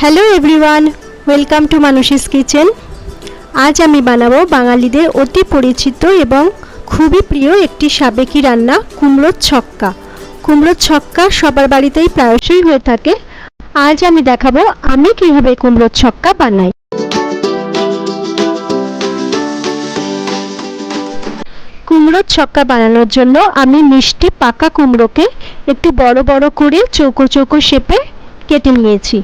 Hello everyone welcome to Manushi's kitchen আজ আমি বানাবো বাঙালিদের অতি পরিচিত এবং খুবই প্রিয় একটি সাবেকি রান্না, কুমড়োর ছক্কা। কুমড়োর ছক্কা সবার বাড়িতেই প্রায়শই হয়ে থাকে। আজ আমি দেখাবো আমি কীভাবে কুমড়োর ছক্কা বানাই। কুমড়োর ছক্কা বানানোর জন্য আমি মিষ্টি পাকা কুমড়োকে একটু বড় বড় করে চৌকো চৌকো শেপে কেটে নিয়েছি।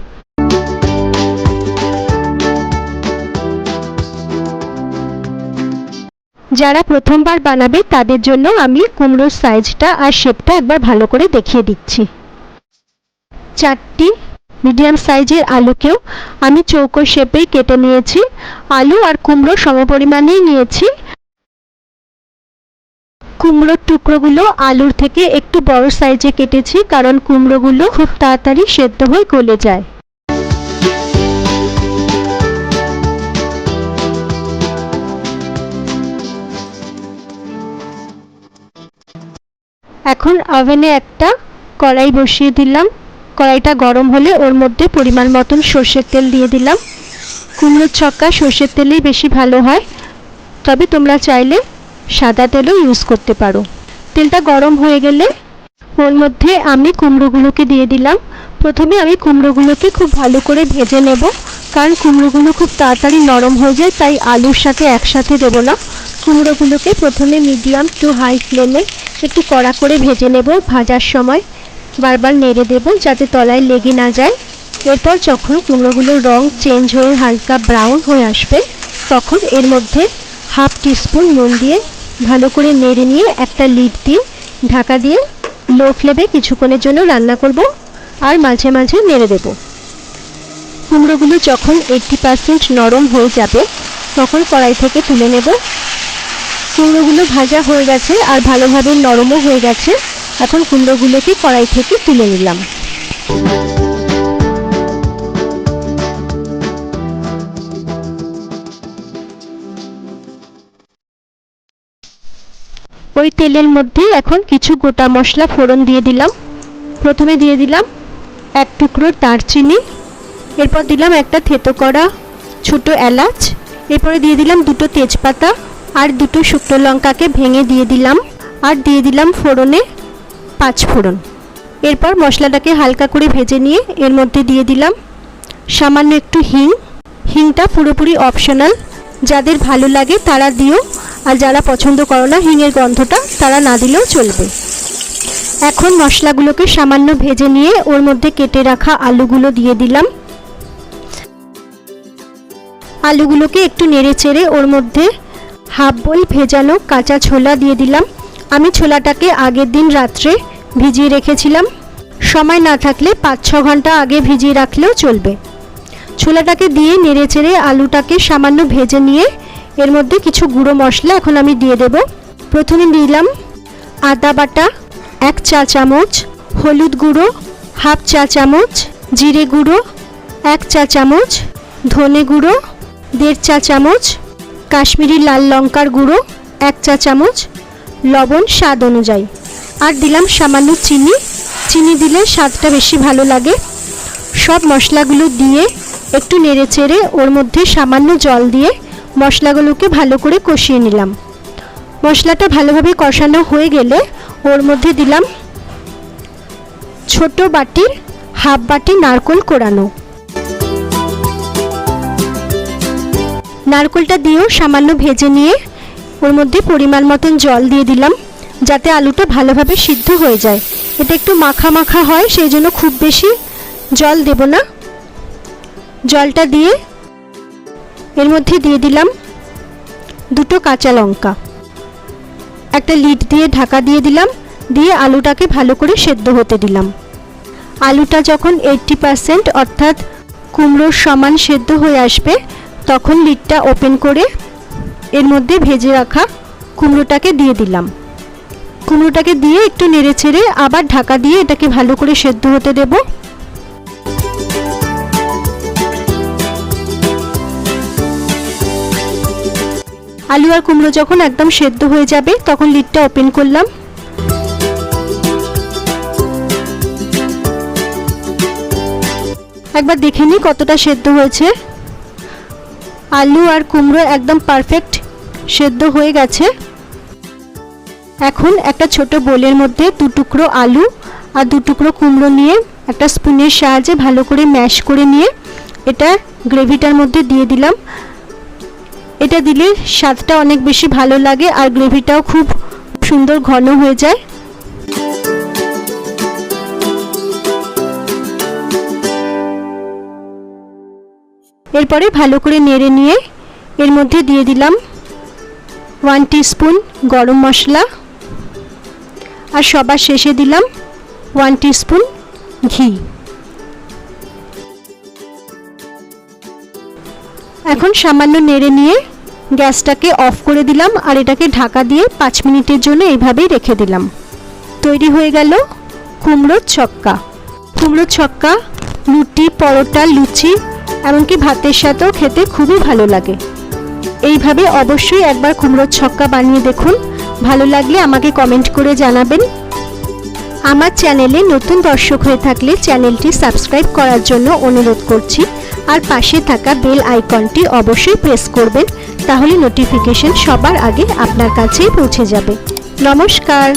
যারা প্রথমবার বানাবে তাদের জন্য আমি কুমড়োর সাইজটা আর শেপটা একবার ভালো করে দেখিয়ে দিচ্ছি। চারটি মিডিয়াম সাইজের আলুকেও আমি চৌকো শেপেই কেটে নিয়েছি। আলু আর কুমড়ো সমপরিমাণেই নিয়েছি। কুমড়োর টুকরোগুলো আলুর থেকে একটু বড় সাইজে কেটেছি কারণ কুমড়োগুলো খুব তাড়াতাড়ি সেদ্ধ হয়ে গলে যায়। এখন ওভেনে একটা কড়াই বসিয়ে দিলাম। কড়াইটা গরম হলে ওর মধ্যে পরিমাণ মতন সর্ষের তেল দিয়ে দিলাম। কুমড়োর ছক্কা সর্ষের তেলেই বেশি ভালো হয়। তবে তোমরা চাইলে সাদা তেলও ইউজ করতে পারো। তেলটা গরম হয়ে গেলে ওর মধ্যে আমি কুমড়োগুলোকে দিয়ে দিলাম। প্রথমে আমি কুমড়োগুলোকে খুব ভালো করে ভেজে নেব। কারণ কুমড়োগুলো খুব তাড়াতাড়ি নরম হয়ে যায়, তাই আলুর সাথে একসাথে দেবো না। কুমড়োগুলোকে প্রথমে মিডিয়াম টু হাই ফ্লেমে একটু কড়া করে ভেজে নেব। ভাজার সময় বারবার নেড়ে দেবো যাতে তলায় লেগে না যায়। এরপর যখন কুমড়োগুলোর রং চেঞ্জ হয়ে হালকা ব্রাউন হয়ে আসবে, তখন এর মধ্যে হাফ টিস্পুন নুন দিয়ে ভালো করে নেড়ে নিয়ে একটা লিড দিয়ে ঢাকা দিয়ে লো ফ্লেমে কিছুক্ষণের জন্য রান্না করব আর মাঝে মাঝে নেড়ে দেব। কুমড়োগুলো যখন এইটটি পার্সেন্ট নরম হয়ে যাবে, তখন কড়াই থেকে তুলে নেব। কুমড়োগুলো ভাজা হয়ে গেছে আর ভালোভাবে নরমও হয়ে গেছে। এখন কুমড়োগুলোকে কড়াই থেকে তুলে নিলাম। ওই তেলের মধ্যে এখন কিছু গোটা মশলা ফোড়ন দিয়ে দিলাম। প্রথমে দিয়ে দিলাম এক টুকরো দারচিনি, এরপর দিলাম একটা থেতো করা ছোটো এলাচ, এরপরে দিয়ে দিলাম দুটো তেজপাতা আর দুটো শুকনো লঙ্কাকে ভেঙে দিয়ে দিলাম আর দিয়ে দিলাম ফোড়নে পাঁচ ফোড়ন। এরপর মশলাটাকে হালকা করে ভেজে নিয়ে এর মধ্যে দিয়ে দিলাম সামান্য একটু হিং। হিংটা পুরোপুরি অপশনাল যাদের ভালো লাগে তারা দিও, আর যারা পছন্দ করো না হিঙের গন্ধটা, তারা না দিলেও চলবে। এখন মশলাগুলোকে সামান্য ভেজে নিয়ে ওর মধ্যে কেটে রাখা আলুগুলো দিয়ে দিলাম। আলুগুলোকে একটু নেড়ে চেড়ে ওর মধ্যে হাফ বই ভেজানো কাঁচা ছোলা দিয়ে দিলাম। আমি ছোলাটাকে আগের দিন রাত্রে ভিজিয়ে রেখেছিলাম। সময় না থাকলে পাঁচ ছ ঘণ্টা আগে ভিজিয়ে রাখলেও চলবে। ছোলাটাকে দিয়ে নেড়ে চেড়ে আলুটাকে সামান্য ভেজে নিয়ে এর মধ্যে কিছু গুঁড়ো মশলা এখন আমি দিয়ে দেব। প্রথমে দিলাম আদা বাটা, এক চা চামচ, হলুদ গুঁড়ো, হাফ চা চামচ, জিরে গুঁড়ো, এক চা চামচ, ধনে গুঁড়ো, দেড় চা চামচ কাশ্মীরি লাল লঙ্কার গুঁড়ো, এক চা চামচ, লবণ স্বাদ অনুযায়ী। আর দিলাম সামান্য চিনি। চিনি দিলে স্বাদটা বেশি ভালো লাগে। সব মশলাগুলো দিয়ে একটু নেড়ে চেড়ে ওর মধ্যে সামান্য জল দিয়ে মশলাগুলোকে ভালো করে কষিয়ে নিলাম। মশলাটা ভালোভাবে কষানো হয়ে গেলে ওর মধ্যে দিলাম ছোট বাটির হাফ বাটি নারকোল কোরানো। নারকোলটা দিয়েও সামান্য ভেজে নিয়ে ওর মধ্যে পরিমাণ মতন জল দিয়ে দিলাম, যাতে আলুটা ভালোভাবে সিদ্ধ হয়ে যায়। এটা একটু মাখা মাখা হয়, সেই জন্য খুব বেশি জল দেব না। জলটা দিয়ে এর মধ্যে দিয়ে দিলাম দুটো কাঁচা লঙ্কা। একটা লিড দিয়ে ঢাকা দিয়ে দিলাম, দিয়ে আলুটাকে ভালো করে সেদ্ধ হতে দিলাম। আলুটা যখন এইটটি পারসেন্ট অর্থাৎ কুমড়োর সমান সেদ্ধ হয়ে আসবে তখন লিডটা ওপেন করে এর মধ্যে ভেজে রাখা কুমড়োটাকে দিয়ে দিলাম। কুমড়োটাকে দিয়ে একটু নেড়ে ছেড়ে আবার ঢাকা দিয়ে এটাকে ভালো করে সেদ্ধ হতে দেবো। আলু আর কুমড়ো যখন একদম সেদ্ধ হয়ে যাবে, তখন লিডটা ওপেন করলাম। একবার দেখে নিই কতটা সেদ্ধ হয়েছে। আলু আর কুমড়ো একদম পারফেক্ট সেদ্ধ হয়ে গেছে। এখন একটা ছোট বোলের মধ্যে দু টুকরো আলু আর দু টুকরো কুমড়ো নিয়ে একটা স্পুনের সাহায্যে ভালো করে ম্যাশ করে নিয়ে এটা গ্রেভিটার মধ্যে দিয়ে দিলাম। এটা দিলে স্বাদটা অনেক বেশি ভালো লাগে আর গ্রেভিটাও খুব সুন্দর ঘন হয়ে যায়। এরপরে ভালো করে নেড়ে নিয়ে এর মধ্যে দিয়ে দিলাম ওয়ান স্পুন গরম মশলা। আর সবার শেষে দিলাম ওয়ান স্পুন ঘি। এখন সামান্য নেড়ে নিয়ে গ্যাসটাকে অফ করে দিলাম আর এটাকে ঢাকা দিয়ে পাঁচ মিনিটের জন্য এইভাবেই রেখে দিলাম। তৈরি হয়ে গেল কুমড়োর ছক্কা। কুমড়োর ছক্কা রুটি পরোটা, লুচি এমনকি ভাতের সাথেও খেতে খুবই ভালো লাগে। এইভাবে অবশ্যই একবার কুমড়োর ছক্কা বানিয়ে দেখুন। ভালো লাগলে আমাকে কমেন্ট করে জানাবেন। আমার চ্যানেলে নতুন দর্শক হয়ে থাকলে চ্যানেলটি সাবস্ক্রাইব করার জন্য অনুরোধ করছি। আর পাশে থাকা বেল আইকনটি অবশ্যই প্রেস করবেন। তাহলে নোটিফিকেশন সবার আগে আপনার কাছেই পৌঁছে যাবে। নমস্কার!